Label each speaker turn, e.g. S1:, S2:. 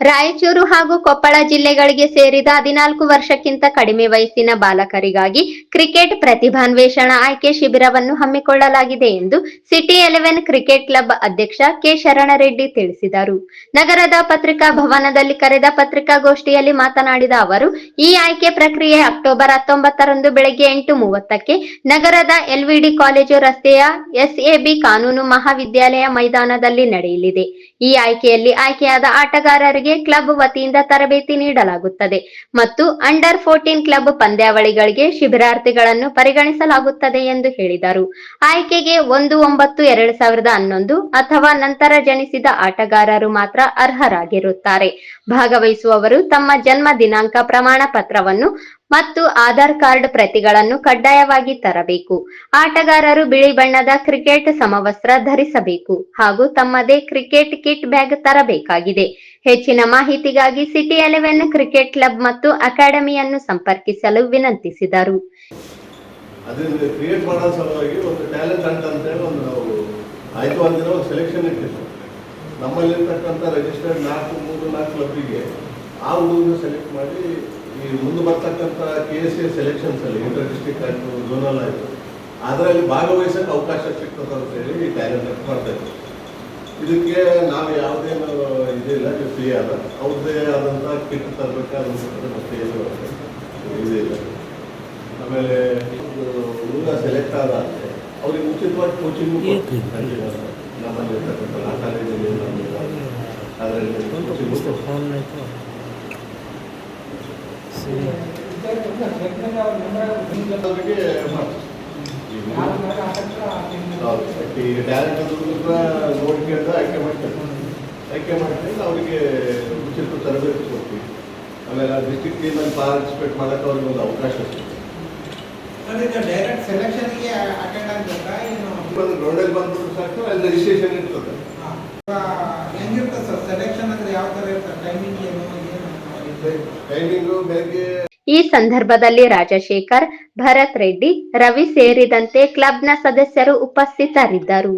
S1: ರಾಯಚೂರು ಹಾಗೂ ಕೊಪ್ಪಳ ಜಿಲ್ಲೆಗಳಿಗೆ ಸೇರಿದ ಹದಿನಾಲ್ಕು ವರ್ಷಕ್ಕಿಂತ ಕಡಿಮೆ ವಯಸ್ಸಿನ ಬಾಲಕರಿಗಾಗಿ ಕ್ರಿಕೆಟ್ ಪ್ರತಿಭಾನ್ವೇಷಣಾ ಆಯ್ಕೆ ಶಿಬಿರವನ್ನು ಹಮ್ಮಿಕೊಳ್ಳಲಾಗಿದೆ ಎಂದು ಸಿಟಿ ಎಲೆವೆನ್ ಕ್ರಿಕೆಟ್ ಕ್ಲಬ್ ಅಧ್ಯಕ್ಷ ಕೆ ಶರಣರೆಡ್ಡಿ ತಿಳಿಸಿದರು. ನಗರದ ಪತ್ರಿಕಾ ಭವನದಲ್ಲಿ ಕರೆದ ಪತ್ರಿಕಾಗೋಷ್ಠಿಯಲ್ಲಿ ಮಾತನಾಡಿದ ಅವರು, ಈ ಆಯ್ಕೆ ಪ್ರಕ್ರಿಯೆ ಅಕ್ಟೋಬರ್ ಹತ್ತೊಂಬತ್ತರಂದು ಬೆಳಗ್ಗೆ ಎಂಟು ಮೂವತ್ತಕ್ಕೆ ನಗರದ ಎಲ್ವಿಡಿ ಕಾಲೇಜು ರಸ್ತೆಯ ಎಸ್ಎಬಿ ಕಾನೂನು ಮಹಾವಿದ್ಯಾಲಯ ಮೈದಾನದಲ್ಲಿ ನಡೆಯಲಿದೆ. ಈ ಆಯ್ಕೆಯಲ್ಲಿ ಆಯ್ಕೆಯಾದ ಆಟಗಾರರಿಗೆ ಕ್ಲಬ್ ವತಿಯಿಂದ ತರಬೇತಿ ನೀಡಲಾಗುತ್ತದೆ ಮತ್ತು ಅಂಡರ್ ಫೋರ್ಟೀನ್ ಕ್ಲಬ್ ಪಂದ್ಯಾವಳಿಗಳಿಗೆ ಶಿಬಿರಾರ್ಥಿಗಳನ್ನು ಪರಿಗಣಿಸಲಾಗುತ್ತದೆ ಎಂದು ಹೇಳಿದರು. ಆಯ್ಕೆಗೆ ಒಂದು ಒಂಬತ್ತು ಎರಡ್ ಸಾವಿರದ ಹನ್ನೊಂದು ಅಥವಾ ನಂತರ ಜನಿಸಿದ ಆಟಗಾರರು ಮಾತ್ರ ಅರ್ಹರಾಗಿರುತ್ತಾರೆ. ಭಾಗವಹಿಸುವವರು ತಮ್ಮ ಜನ್ಮ ದಿನಾಂಕ ಪ್ರಮಾಣ ಪತ್ರವನ್ನು ಮತ್ತು ಆಧಾರ್ ಕಾರ್ಡ್ ಪ್ರತಿಗಳನ್ನು ಕಡ್ಡಾಯವಾಗಿ ತರಬೇಕು. ಆಟಗಾರರು ಬಿಳಿ ಬಣ್ಣದ ಕ್ರಿಕೆಟ್ ಸಮವಸ್ತ್ರ ಧರಿಸಬೇಕು ಹಾಗೂ ತಮ್ಮದೇ ಕ್ರಿಕೆಟ್ ಕಿಟ್ ಬ್ಯಾಗ್ ತರಬೇಕಾಗಿದೆ. ಹೆಚ್ಚಿನ ಮಾಹಿತಿಗಾಗಿ ಸಿಟಿ ಎಲೆವೆನ್ ಕ್ರಿಕೆಟ್ ಕ್ಲಬ್ ಮತ್ತು ಅಕಾಡೆಮಿಯನ್ನು ಸಂಪರ್ಕಿಸಲು ವಿನಂತಿಸಿದರು.
S2: ನಮ್ಮಲ್ಲಿರ್ತಕ್ಕಂಥ ರಿಜಿಸ್ಟರ್ಡ್ ನಾಲ್ಕು, ಮೂರು, ನಾಲ್ಕು ಕ್ಲಬ್ಬಿಗೆ ಆ ಹುಡುಗನ ಸೆಲೆಕ್ಟ್ ಮಾಡಿ ಈ ಮುಂದೆ ಬರ್ತಕ್ಕಂಥ ಕೆ ಎಸ್ ಎಸ್ ಎಲೆಕ್ಷನ್ಸ್ ಅಲ್ಲಿ ಇಂಟರ್ ಡಿಸ್ಟ್ರಿಕ್ಟ್ ಆಯಿತು ಝೋನಲ್ ಆಯಿತು ಅದರಲ್ಲಿ ಭಾಗವಹಿಸಕ್ಕೆ ಅವಕಾಶ ಸಿಗ್ತದೆ ಅಂತೇಳಿ ಈ ಟ್ಯಾಲೆಂಟ್ ಹಂಟ್ ಮಾಡ್ತಾ ಇದ್ದೀವಿ ಇದಕ್ಕೆ ನಾವು ಯಾವುದೇನು ಇದಿಲ್ಲ ಇದು ಫ್ರೀ ಆದ ಅವ್ರದ್ದೇ ಆದಂಥ ಕಿಟ್ ತರಬೇಕಾದ ಮತ್ತೆ ಏನು ಇದಿಲ್ಲ. ಆಮೇಲೆ ಹುಡುಗ ಸೆಲೆಕ್ಟ್ ಆದ ಅವ್ರಿಗೆ ಉಚಿತವಾಗಿ ಕೋಚಿಂಗ್ ನಮ್ಮಲ್ಲಿ ಇರ್ತಕ್ಕಂಥ ಆ ಕಾಲೇಜಲ್ಲಿ ಅದರಲ್ಲಿ ಕೋಚಿಂಗ್ ಅವ್ರಿಗೆ ಮಾಡ್ತೀವಿ. ಹೌದು. ಈ ಟ್ಯಾಲೆಂಟ್ ಹುಡುಗರ ಕೇಳಿದ್ರೆ ಆಯ್ಕೆ ಮಾಡ್ತಾರೆ ಆಯ್ಕೆ ಮಾಡ್ಕೊಂಡು ಅವರಿಗೆ ಉಚಿತ ತರಬೇತಿ ಕೊಡ್ತೀವಿ ಆಮೇಲೆ ಡಿಸ್ಟಿಕ್ ಟೀಮಲ್ಲಿ ಪಾರ್ಟಿಸಿಪೇಟ್ ಮಾಡೋಕೆ ಅವ್ರಿಗೆ ಒಂದು ಅವಕಾಶ
S3: ಅದಕ್ಕೆ ಡೈರೆಕ್ಟ್ ಸೆಲೆಕ್ಷನ್ಗೆ ಅಟೆಂಡ್ ಆಗ್ಬೇಕಾ ಏನು
S2: ಬಂದು ಗ್ರೌಂಡಲ್ಲಿ ಬಂದ್ಬಿಟ್ಟು ಸಾಕು ಅಲ್ಲಿ ರಿಜಿಸ್ಟ್ರೇಷನ್ ಇರ್ತದೆ.
S3: ಆ, ಹೆಂಗಿರ್ತದೆ ಸರ್ ಸೆಲೆಕ್ಷನ್ ಅಂದ್ರೆ ಯಾವ ಥರ ಇರ್ತದೆ ಟೈಮಿಂಗ್ ಏನು ಏನು
S1: ಈ ಸಂದರ್ಭದಲ್ಲಿ ರಾಜಶೇಖರ್ ಭರತ್ ರೆಡ್ಡಿ ರವಿ ಸೇರಿದಂತೆ ಕ್ಲಬ್ನ ಸದಸ್ಯರು ಉಪಸ್ಥಿತರಿದ್ದರು.